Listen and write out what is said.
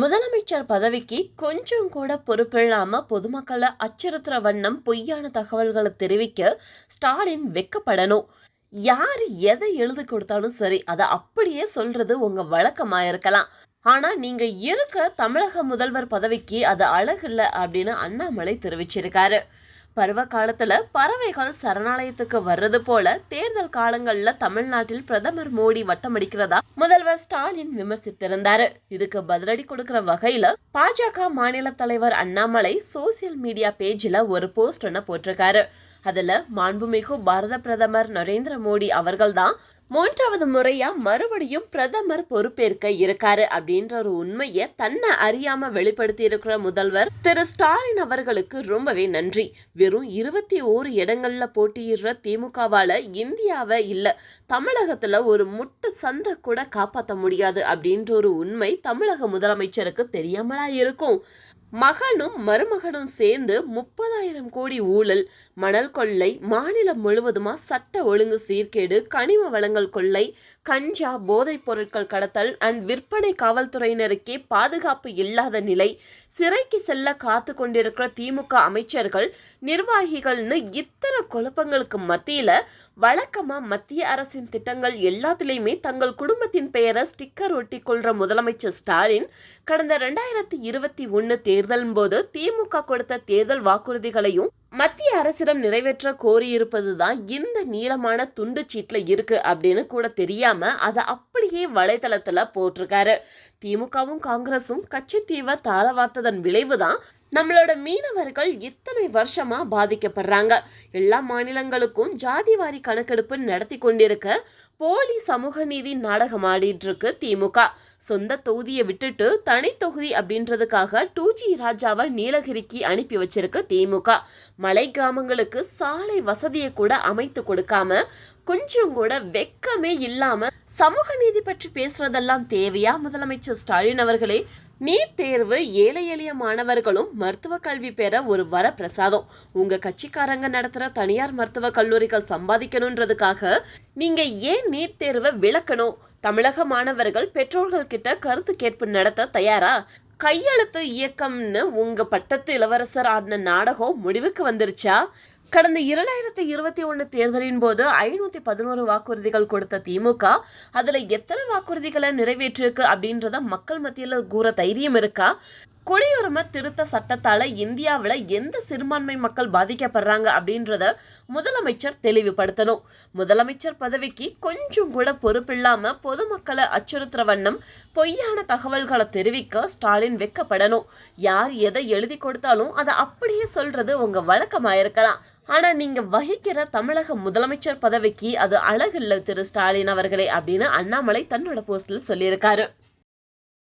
முதலமைச்சர் பதவிக்கு கொஞ்சம் கூட பொறுப்பில்லாம பொதுமக்களை அச்சுறுத்துற வண்ணம் பொய்யான தகவல்களை தெரிவிக்க ஸ்டாலின் வெக்கப்படணும். யார் எதை எழுதி கொடுத்தாலும் சரி அதை அப்படியே சொல்றது உங்க வழக்கமா இருக்கலாம். ஆனா நீங்க இருக்க தமிழக முதல்வர் பதவிக்கு அது அழகில்ல அப்படின்னு அண்ணாமலை தெரிவிச்சிருக்காரு. பருவ காலத்துல பறவைகள் சரணாலயத்துக்கு வர்றது போல தேர்தல் காலங்கள்ல தமிழ்நாட்டில் பிரதமர் மோடி வட்டமடிக்கிறதா முதல்வர் ஸ்டாலின் விமர்சித்திருந்தாரு. இதுக்கு பதிலடி கொடுக்கிற வகையில பாஜக மாநில தலைவர் அண்ணாமலை சோசியல் மீடியா பேஜ்ல ஒரு போஸ்ட் ஒன்று போட்டிருக்காரு. அதுல மாண்புமிகு பாரத பிரதமர் நரேந்திர மோடி அவர்கள்தான் மூன்றாவது முறையா மறுபடியும் பிரதமர் பொறுப்பேற்க இருக்காரு அப்படின்ற ஒரு உண்மையை தன்னை அறியாம வெளிப்படுத்தி இருக்கிற முதல்வர் திரு ஸ்டாலின் அவர்களுக்கு ரொம்பவே நன்றி. வெறும் இருபத்தி ஓரு இடங்கள்ல போட்டியிடுற திமுகவால இந்தியாவை இல்ல தமிழகத்துல ஒரு முட்டு சந்தை கூட காப்பாற்ற முடியாது அப்படின்ற ஒரு உண்மை தமிழக முதலமைச்சருக்கு தெரியாமலா இருக்கும். மகனும் மருமகனும் சேர்ந்து முப்பதாயிரம் கோடி ஊழல் மணல் கொள்ளை மாநிலம் முழுவதுமா சட்ட ஒழுங்கு சீர்கேடு கனிம வளங்கள் கொள்ளை கஞ்சா போதைப் பொருட்கள் கடத்தல் அண்ட் விற்பனை காவல்துறையினருக்கே பாதுகாப்பு இல்லாத நிலை சிறைக்கு செல்ல காத்து கொண்டிருக்கிற திமுக அமைச்சர்கள் நிர்வாகிகள்னு இத்தனை குழப்பங்களுக்கு மத்தியில வழக்கமா மத்திய அரசின் திட்டங்கள் எல்லாத்திலையுமே தங்கள் குடும்பத்தின் பெயரை ஸ்டிக்கர் ஒட்டி கொள்ற முதலமைச்சர் ஸ்டாலின் கடந்த ரெண்டாயிரத்தி இருபத்தி ஒன்னு தேர்தலின் போது திமுக கொடுத்த தேர்தல் வாக்குறுதிகளையும் மத்திய அரசிடம் நிறைவேற்ற கோரியிருப்பதுதான் இந்த நீளமான துண்டு சீட்ல இருக்கு அப்படின்னு கூட தெரியாம அதை அப்படியே வலைதளத்துல போட்டிருக்காரு. திமுகவும் காங்கிரசும் தீவை தாள வார்த்ததன் விளைவுதான் நம்மளோட மீனவர்கள் இத்தனை வருஷமா பாதிக்கப்படுறாங்க? எல்லா மாநிலங்களுக்கும் ஜாதிவாரி கணக்கெடுப்பு நடத்தி கொண்டிருக்க போலி சமூக நீதி நாடகம் ஆடிட்டு இருக்கு திமுக. சொந்த தொகுதியை விட்டுட்டு தனி தொகுதி அப்படின்றதுக்காக டூ ஜி ராஜாவை நீலகிரிக்கு அனுப்பி வச்சிருக்கு திமுக. மலை கிராமங்களுக்கு சாலை வசதியை கூட அமைத்து கொடுக்காம கொஞ்சம் கூட வெக்கமே இல்லாம சமூக நீதி பற்றி பேசுறதெல்லாம் தேவையா? முதலமைச்சர் ஸ்டாலின் அவர்களே நீட் தேர்வு ஏழை எளிய மாணவர்களும் மருத்துவ கல்வி பெற ஒரு வர பிரசாதம் உங்க கட்சிக்காரங்க நடத்துற தனியார் மருத்துவ கல்லூரிகள் சம்பாதிக்கணுன்றதுக்காக நீங்க ஏன் நீட் தேர்வை விளக்கணும்? தமிழக மாணவர்கள் பெற்றோர்கள் கிட்ட கருத்து கேட்பு நடத்த தயாரா? கையெழுத்து இயக்கம்னு உங்க பட்டத்து இளவரசர் ஆடின நாடகம் முடிவுக்கு வந்துருச்சா? கடந்த இரண்டாயிரத்தி இருபத்தி ஒன்று தேர்தலின் போது ஐநூற்றி பதினோரு வாக்குறுதிகள் கொடுத்த திமுக அதில் எத்தனை வாக்குறுதிகளை நிறைவேற்றிருக்கு அப்படின்றத மக்கள் மத்தியில் கூற தைரியம் இருக்கா? குடியுரிமை திருத்த சட்டத்தால இந்தியாவில் எந்த சிறுபான்மை மக்கள் பாதிக்கப்படுறாங்க அப்படின்றத முதலமைச்சர் தெளிவுபடுத்தணும். முதலமைச்சர் பதவிக்கு கொஞ்சம் கூட பொறுப்பில்லாம பொதுமக்களை அச்சுறுத்துற வண்ணம் பொய்யான தகவல்களை தெரிவிக்க ஸ்டாலின் வெக்கப்படணும். யார் எதை எழுதி கொடுத்தாலும் அதை அப்படியே சொல்றது உங்க வழக்கமாயிருக்கலாம் ஆனா நீங்க வகிக்கிற தமிழக முதலமைச்சர் பதவிக்கு அது அழகில்லை திரு ஸ்டாலின் அவர்களே அப்படின்னு அண்ணாமலை தன்னோட போஸ்டில் சொல்லியிருக்காரு.